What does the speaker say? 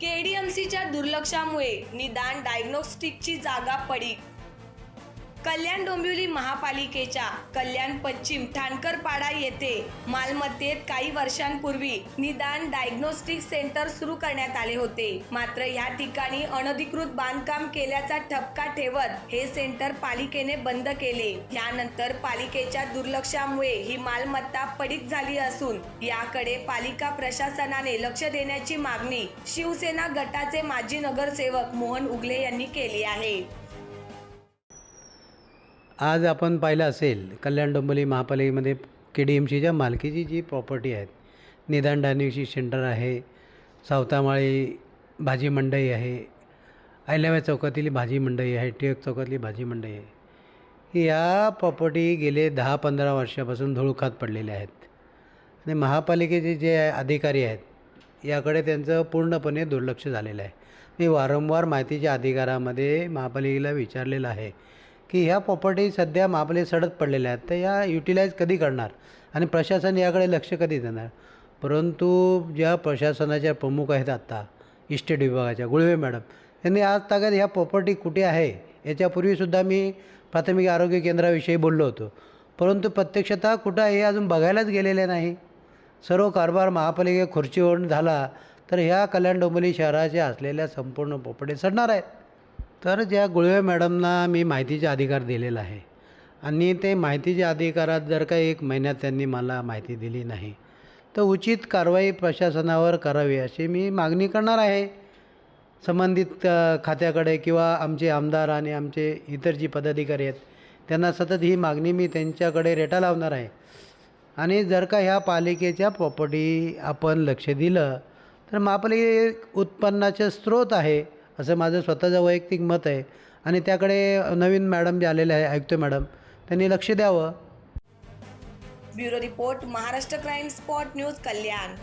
केडीएमसीच्या दुर्लक्षामुळे निदान डायग्नोस्टिकची जागा पडी कल्याण डोंबिवली महापालिकेच्या कल्याण पश्चिम ठाणकरपाडा येथे मालमत्तेत काही वर्षांपूर्वी निदान डायग्नोस्टिक सेंटर सुरू करण्यात आले होते. मात्र या ठिकाणी अनधिकृत बांधकाम केल्याचा ठपका ठेवत हे सेंटर पालिकेने बंद केले. यानंतर पालिकेच्या दुर्लक्षामुळे ही मालमत्ता पडीक झाली असून याकडे पालिका प्रशासनाने लक्ष देण्याची मागणी शिवसेना गटाचे माजी नगरसेवक मोहन उगले यांनी केली आहे. आज आपण पाहिलं असेल कल्याण डोंबिवली महापालिकेमध्ये के डी एम सीच्या मालकीची जी प्रॉपर्टी आहेत निदान डायग्नोस्टिक सेंटर आहे सावतामाळी भाजी मंडई आहे अहिल्याबाई चौकातली भाजी मंडई आहे टिळक चौकातली भाजी मंडई आहे या प्रॉपर्टी गेले दहा पंधरा वर्षापासून धुळखात पडलेल्या आहेत. आणि महापालिकेचे जे अधिकारी आहेत याकडे त्यांचं पूर्णपणे दुर्लक्ष झालेलं आहे. मी वारंवार माहितीच्या अधिकारामध्ये महापालिकेला विचारलेलं आहे. की ह्या प्रॉपर्टी सध्या महापालिकेत सडत पडलेल्या आहेत. तर या युटिलाइज कधी करणार? आणि प्रशासन याकडे लक्ष कधी देणार? परंतु ज्या प्रशासनाच्या प्रमुख आहेत आत्ता इस्टेट विभागाच्या गुळवे मॅडम यांनी आज तागत ह्या प्रॉपर्टी कुठे आहे? याच्यापूर्वीसुद्धा मी प्राथमिक आरोग्य केंद्राविषयी बोललो होतो. परंतु प्रत्यक्षतः कुठं आहे हे अजून बघायलाच गेलेले नाही. सर्व कारभार महापालिके खुर्चीवरून झाला तर ह्या कल्याण डोंबिवली शहराच्या असलेल्या संपूर्ण पोपडे सडणार आहेत. तर ज्या गुळवे मॅडमना मी माहितीचा अधिकार दिलेला आहे आणि ते माहितीच्या अधिकारात जर का एक महिन्यात त्यांनी मला माहिती दिली नाही तर उचित कारवाई प्रशासनावर करावी अशी मी मागणी करणार आहे. संबंधित खात्याकडे किंवा आमचे आमदार आणि आमचे इतर जी पदाधिकारी आहेत त्यांना सतत ही मागणी मी त्यांच्याकडे रेटा लावणार आहे. आणि जर का ह्या पालिकेच्या प्रॉपर्टी आपण लक्ष दिलं तर महापालिके उत्पन्नाचे स्रोत आहे. असं माझं स्वतःचं वैयक्तिक मत आहे. आणि त्याकडे नवीन मॅडम जे आलेले आहे आयुक्त मॅडम त्यांनी लक्ष द्यावं. Bureau report Maharashtra crime spot news Kalyan.